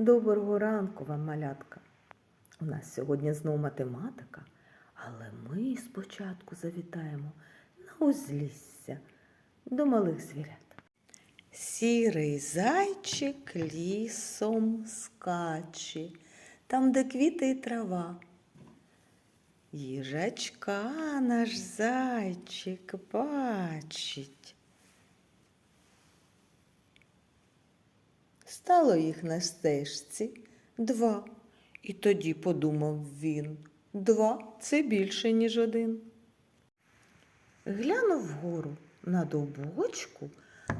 Доброго ранку вам, малятка. У нас сьогодні знову математика, але ми спочатку завітаємо на узлісся до малих звірят. Сірий зайчик лісом скаче, там, де квіти і трава. Їжачка наш зайчик бачить. Стало їх на стежці два. І тоді подумав він, два це більше, ніж один. Глянув вгору на довбочку,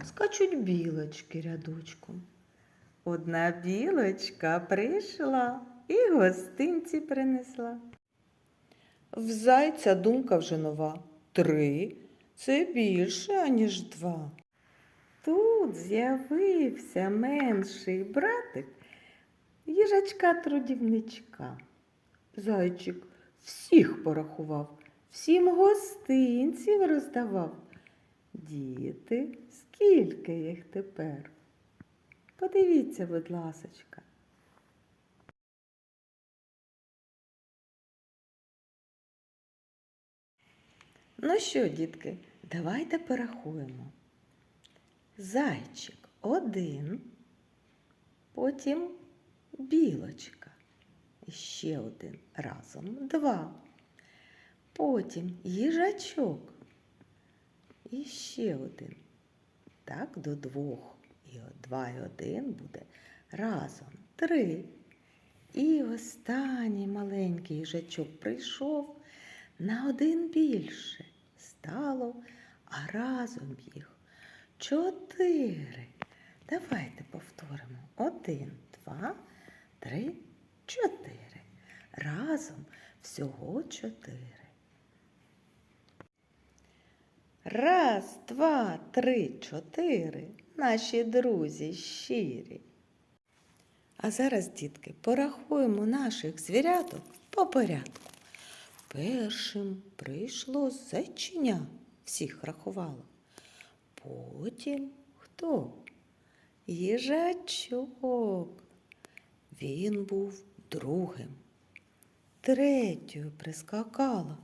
скачуть білочки рядочком. Одна білочка прийшла і гостинці принесла. В зайця думка вже нова. Три це більше, аніж два. Тут з'явився менший братик їжачка трудівничка. Зайчик всіх порахував, всім гостинців роздавав. Діти, скільки їх тепер? Подивіться, будь ласочка. Ну що, дітки, давайте порахуємо. Зайчик один, потім білочка. Ще один разом два. Потім їжачок. І ще один. Так, до двох. І от два і один буде разом три. І останній маленький їжачок прийшов на один більше. Стало, а разом їх чотири. Давайте повторимо. Один, два, три, чотири. Разом всього чотири. Раз, два, три, чотири. Наші друзі щирі. А зараз, дітки, порахуємо наших звіряток по порядку. Першим прийшло зайчиня, всіх рахувало. Потім хто? Їжачок. Він був другим. Третьою прискакала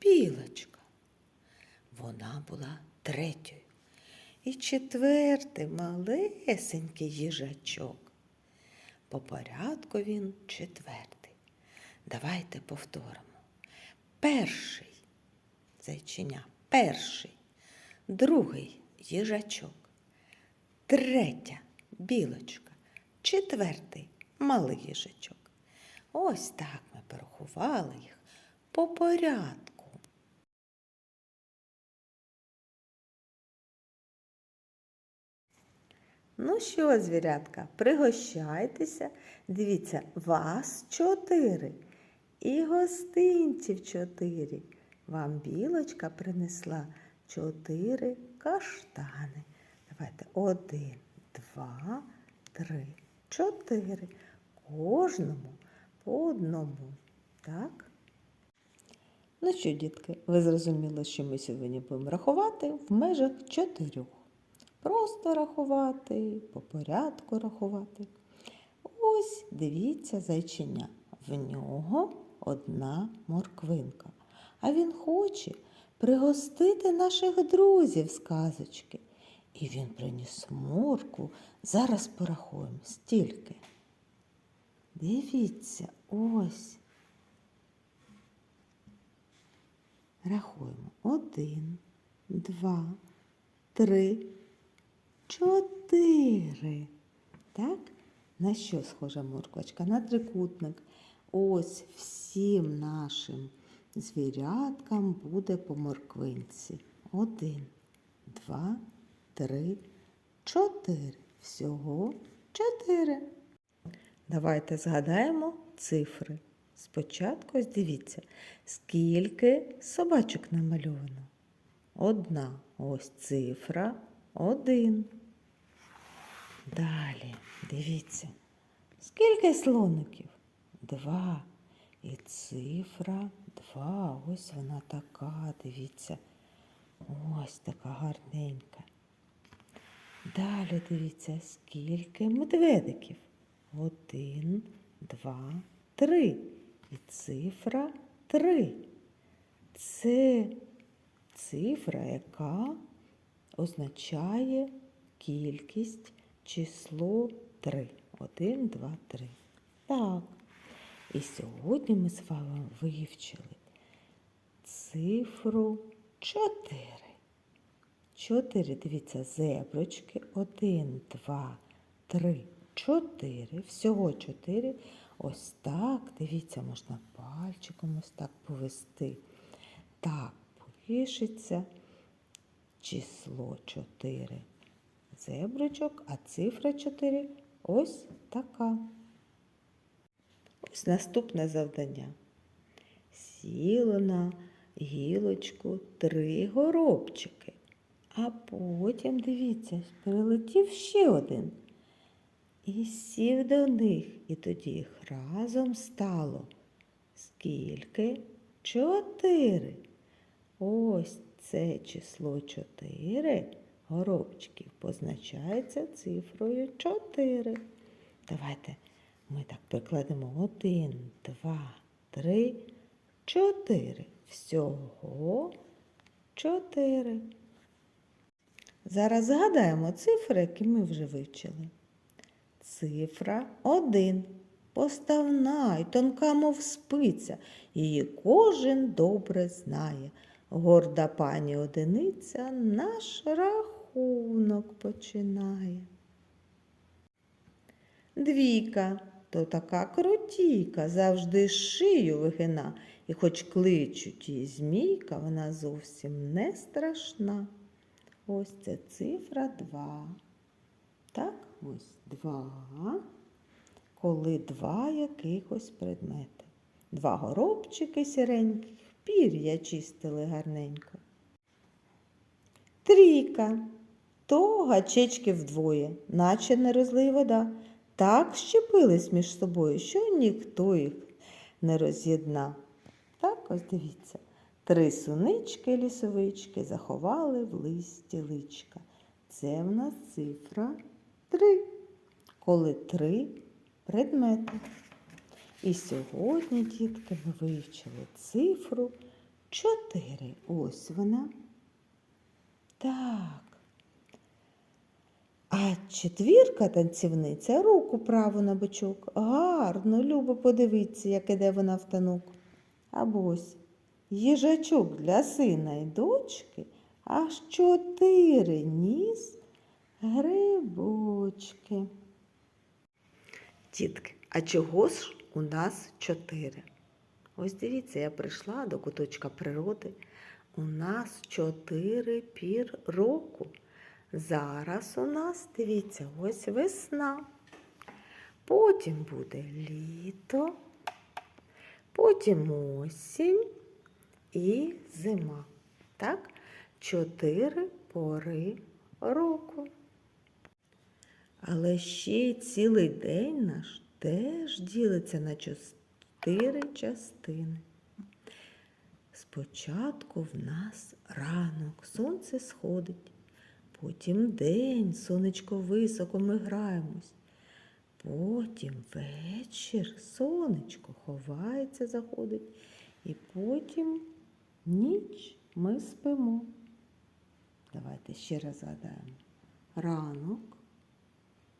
білочка. Вона була третьою. І четвертий малесенький їжачок. По порядку він четвертий. Давайте повторимо. Перший зайчиня, перший, другий їжачок, третя білочка, четвертий малий їжачок. Ось так ми порахували їх по порядку. Ну що, звірятка, пригощайтеся. Дивіться, вас чотири. І гостинців чотири. Вам білочка принесла чотири каштани. Давайте один, два, три, чотири. Кожному по одному. Так? Ну що, дітки, ви зрозуміли, що ми сьогодні будемо рахувати в межах чотирьох. Просто рахувати, по порядку рахувати. Ось дивіться зайчиня. В нього одна морквинка. А він хоче пригостити наших друзів з казочки. І він приніс моркву. Зараз порахуємо стільки. Дивіться, ось. Рахуємо. Один, два, три, чотири. Так? На що схожа морквочка? На трикутник. Ось всім нашим звіряткам буде по морквинці. Один, два, три, чотири. Всього чотири. Давайте згадаємо цифри. Спочатку ось дивіться, скільки собачок намальовано. Одна. Ось цифра один. Далі, дивіться, скільки слоників? Два. І цифра два. Ось вона така, дивіться. Ось така гарненька. Далі дивіться, скільки медведиків. Один, два, три. І цифра три. Це цифра, яка означає кількість число 3. 1, 2, 3. Так. І сьогодні ми з вами вивчили цифру 4. 4, дивіться, зеброчки. 1, 2, 3, 4. Всього 4. Ось так, дивіться, можна пальчиком ось так повести. Так, пишеться число 4 зеброчок, а цифра 4 ось така. Ось наступне завдання. Сіло на гілочку три горобчики. А потім, дивіться, прилетів ще один. І сів до них, і тоді їх разом стало. Скільки? Чотири. Ось це число чотири горобчиків позначається цифрою чотири. Давайте ми так прикладемо один, два, три, чотири. Всього чотири. Зараз згадаємо цифри, які ми вже вивчили. Цифра 1. Поставна й тонка, мов спиця, її кожен добре знає. Горда пані одиниця наш рахунок починає. Двійка то така крутійка, завжди шию вигина, і хоч кличуть її змійка, вона зовсім не страшна. Ось це цифра 2. Так, ось 2. Коли два якихось предмети. Два горобчики сіреньких, пір'я чистили гарненько. Трійка. То гачечки вдвоє, наче не розлий вода. Так щепились між собою, що ніхто їх не роз'єднав. Так, ось дивіться. Три сунички лісовички заховали в листі личка. Це в нас цифра три. Коли три предмети. І сьогодні, дітки, ми вивчили цифру 4. Ось вона. Так. А четвірка танцівниця руку праву на бочок. Гарно, любо подивіться, як іде вона в танок. Або ось їжачок для сина і дочки, аж чотири ніс грибочки. Тітки, а чого ж у нас чотири? Ось дивіться, я прийшла до куточка природи. У нас чотири пір року. Зараз у нас, дивіться, ось весна. Потім буде літо, потім осінь і зима. Так? Чотири пори року. Але ще цілий день наш теж ділиться на чотири частини. Спочатку в нас ранок, сонце сходить, потім день, сонечко високо ми граємось. Потім вечір, сонечко ховається, заходить, і потім ніч ми спимо. Давайте ще раз згадаємо. Ранок,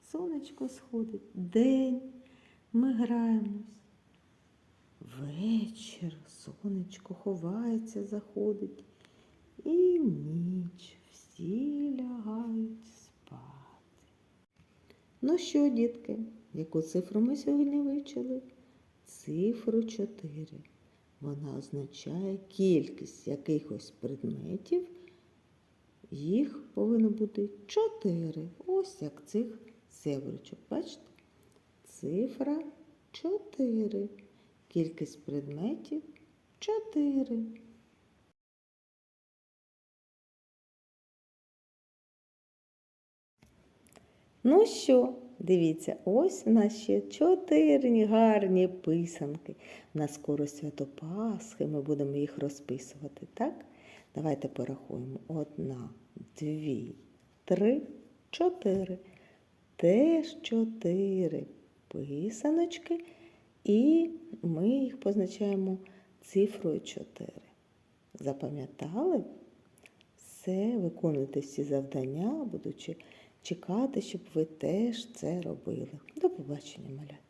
сонечко сходить, день ми граємось. Вечір, сонечко ховається, заходить, і ніч всі лягають спати. Ну що, дітки, яку цифру ми сьогодні вивчили? Цифру 4. Вона означає кількість якихось предметів. Їх повинно бути 4. Ось як цих зеброчок. Бачите? Цифра 4. Кількість предметів 4. Ну що, дивіться, ось у нас ще чотири гарні писанки. У нас скоро свято Пасхи, ми будемо їх розписувати, так? Давайте порахуємо. Одна, дві, три, чотири. Теж чотири писаночки, і ми їх позначаємо цифрою 4. Запам'ятали? Все, виконуйте всі завдання, буду чекати, щоб ви теж це робили. До побачення, малята.